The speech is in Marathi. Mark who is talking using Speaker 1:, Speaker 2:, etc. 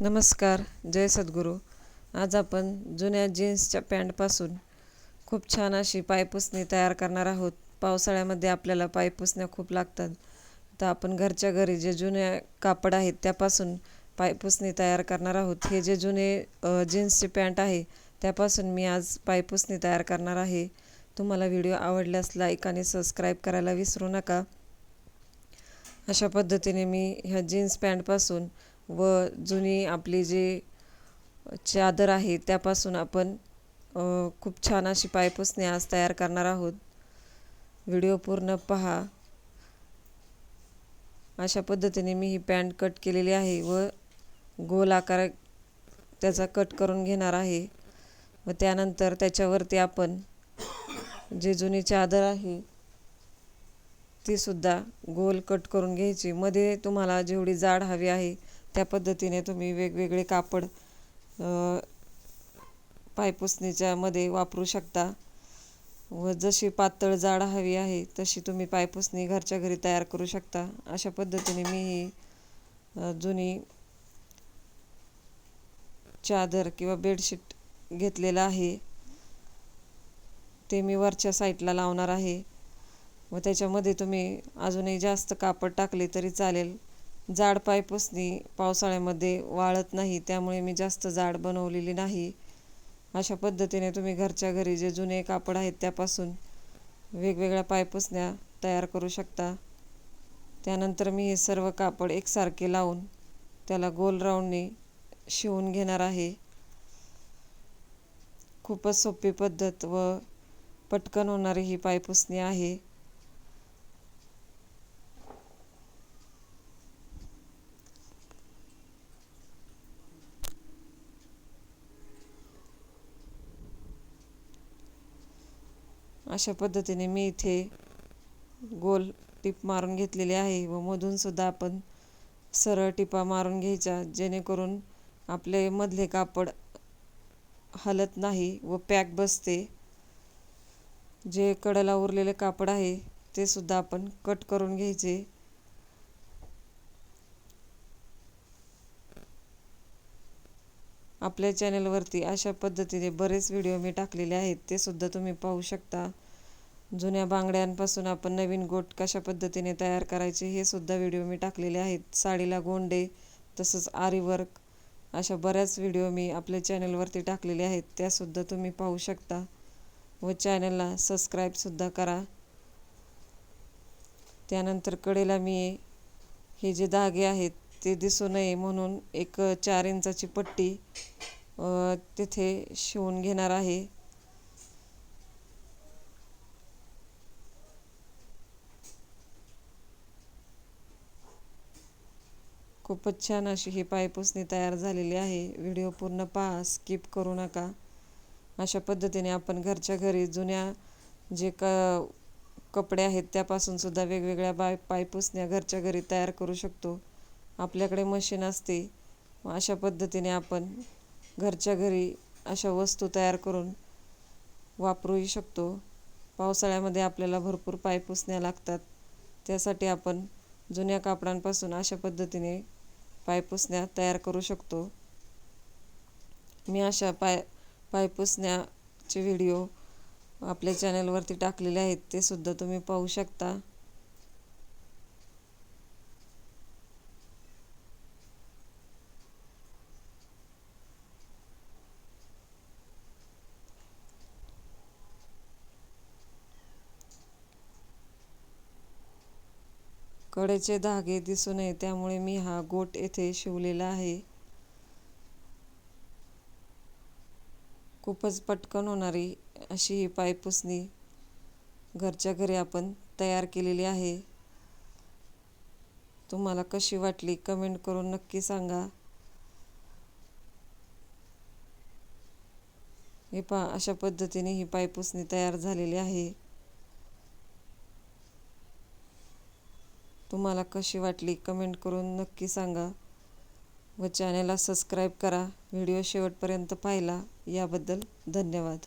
Speaker 1: नमस्कार जय सद्गुरू. आज आपण जुन्या जीन्सच्या पॅन्टपासून खूप छान अशी पायपुसणी तयार करणार आहोत. पावसाळ्यामध्ये आपल्याला पायपुसण्या खूप लागतात. तर आपण घरच्या घरी जे जुने कापड आहेत त्यापासून पायपुसणी तयार करणार आहोत. हे जे जुने जीन्सचे पॅन्ट आहे त्यापासून मी आज पायपुसणी तयार करणार आहे. तुम्हाला व्हिडिओ आवडल्यास लाईक आणि सबस्क्राईब करायला विसरू नका. अशा पद्धतीने मी ह्या जीन्स पॅन्टपासून व जुनी आपली जी चादर आहे त्यापासून आपण खूप छान अशी पायपुसणी आज तयार करणार आहोत. व्हिडिओ पूर्ण पहा. अशा पद्धतीने मी ही पॅन्ट कट केलेली आहे व गोल आकार त्याचा कट करून घेणार आहे. व त्यानंतर त्याच्यावरती आपण जे जुनी चादर आहे तीसुद्धा गोल कट करून घ्यायची. मध्ये तुम्हाला जेवढी जाड हवी आहे त्या पद्धतीने तुम्ही वेगवेगळे कापड पायपुसणीच्यामध्ये वापरू शकता. व जशी पातळ जाड हवी आहे तशी तुम्ही पायपुसणी घरच्या घरी तयार करू शकता. अशा पद्धतीने मी ही जुनी चादर किंवा बेडशीट घेतलेलं आहे. ते मी वरच्या साईडला लावणार आहे. व त्याच्यामध्ये तुम्ही अजूनही जास्त कापड टाकले तरी चालेल. जाड पायपुसणी पावसाळ्यामध्ये वाळत नाही त्यामुळे मी जास्त जाड बनवलेली नाही. अशा पद्धतीने तुम्ही घरच्या घरी जे जुने कापड आहेत त्यापासून वेगवेगळ्या पायपुसण्या तयार करू शकता. त्यानंतर मी हे सर्व कापड एकसारखे लावून त्याला गोल राऊंडने शिवून घेणार आहे. खूपच सोपी पद्धत व पटकन होणारी ही पायपुसणी आहे. अशा पद्धतीने मी इथे गोल टिप मारून घेतलेली आहे व मधूनसुद्धा आपण सरळ टिपा मारून घ्यायच्या जेणेकरून आपले मधले कापड हलत नाही व पॅक बसते. जे कडेला उरलेले कापड आहे ते सुद्धा आपण कट करून घ्यायचे. आपल्या चॅनलवरती अशा पद्धतीने बरेच व्हिडिओ मी टाकलेले आहेत ते सुद्धा तुम्ही पाहू शकता. जुन्या बांगड्यांपासून आपण नवीन गोट कशा पद्धतीने तयार करायचे हे सुद्धा व्हिडिओ मी टाकलेले आहेत. साडीला गोंडे तसंच आरीवर्क अशा बऱ्याच व्हिडिओ मी आपल्या चॅनलवरती टाकलेले आहेत. त्यासुद्धा तुम्ही पाहू शकता व चॅनलला सबस्क्राईबसुद्धा करा. त्यानंतर कडेला मी हे जे धागे आहेत ते दिसू नये म्हणून एक चार इंचाची पट्टी तिथे शिवून घेणार आहे. खूपच छान अशी ही पायपुसणी तयार झालेली आहे. व्हिडिओ पूर्ण पहा स्किप करू नका. अशा पद्धतीने आपण घरच्या घरी जुन्या जे क कपडे आहेत त्यापासून सुद्धा वेगवेगळ्या बाय पायपुसण्या घरच्या घरी तयार करू शकतो. आपल्याकडे मशीन असते. अशा पद्धतीने आपण घरच्या घरी अशा वस्तू तयार करून वापरूही शकतो. पावसाळ्यामध्ये आपल्याला भरपूर पायपुसण्या लागतात. त्यासाठी आपण जुन्या कापडांपासून अशा पद्धतीने पायपुसण्या तयार करू शकतो. मी अशा पाय पायपुसण्याचे व्हिडिओ आपल्या चॅनलवरती टाकलेले आहेत ते सुद्धा तुम्ही पाहू शकता. कडेचे धागे दिसू नये त्यामुळे मी हा गोट येथे शिवलेला आहे. खूपच पटकन होणारी अशी ही पायपुसणी घरच्या घरी आपण तयार केलेली आहे. तुम्हाला कशी वाटली कमेंट करून नक्की सांगा. हे पहा अशा पद्धतीने ही पायपुसणी तयार झालेली आहे. तुम्हाला कशी वाटली कमेंट करून नक्की सांगा व चॅनलला सबस्क्राईब करा. व्हिडिओ शेवटपर्यंत पाहिला. याबद्दल धन्यवाद.